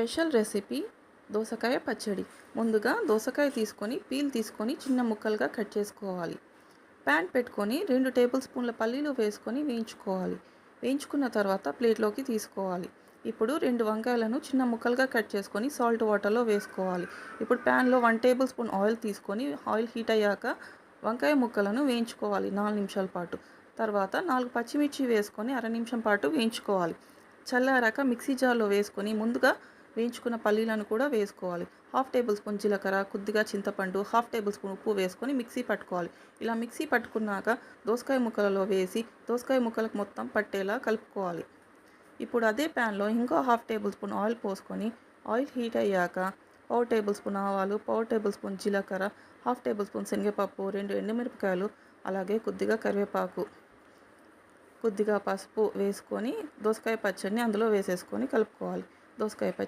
Special recipe దోసకాయ పచ్చడి. ముందుగా దోసకాయ తీసుకొని పీల్ తీసుకొని చిన్న ముక్కలుగా కట్ చేసుకోవాలి. ప్యాన్ పెట్టుకొని రెండు టేబుల్ స్పూన్ల పల్లీలు వేసుకొని వేయించుకోవాలి. వేయించుకున్న తర్వాత ప్లేట్లోకి తీసుకోవాలి. ఇప్పుడు రెండు వంకాయలను చిన్న ముక్కలుగా కట్ చేసుకొని సాల్ట్ వాటర్లో వేసుకోవాలి. ఇప్పుడు ప్యాన్లో వన్ టేబుల్ స్పూన్ ఆయిల్ తీసుకొని ఆయిల్ హీట్ అయ్యాక వంకాయ ముక్కలను వేయించుకోవాలి నాలుగు నిమిషాల పాటు. తర్వాత నాలుగు పచ్చిమిర్చి వేసుకొని అర నిమిషం పాటు వేయించుకోవాలి. చల్లారాక మిక్సీ జార్లో వేసుకొని ముందుగా వేయించుకున్న పల్లీలను కూడా వేసుకోవాలి. హాఫ్ టేబుల్ స్పూన్ జీలకర్ర కొద్దిగా చింతపండు హాఫ్ టేబుల్ స్పూన్ ఉప్పు వేసుకొని మిక్సీ పట్టుకోవాలి. ఇలా మిక్సీ పట్టుకున్నాక దోసకాయ ముక్కలలో వేసి దోసకాయ ముక్కలకు మొత్తం పట్టేలా కలుపుకోవాలి. ఇప్పుడు అదే ప్యాన్లో ఇంకో హాఫ్ టేబుల్ స్పూన్ ఆయిల్ పోసుకొని ఆయిల్ హీట్ అయ్యాక పావు టేబుల్ స్పూన్ ఆవాలు పావు టేబుల్ స్పూన్ జీలకర్ర హాఫ్ టేబుల్ స్పూన్ శనగపప్పు రెండు ఎండుమిరపకాయలు అలాగే కొద్దిగా కరివేపాకు కొద్దిగా పసుపు వేసుకొని దోసకాయ పచ్చడిని అందులో వేసేసుకొని కలుపుకోవాలి. దోసకాయ పచ్చడి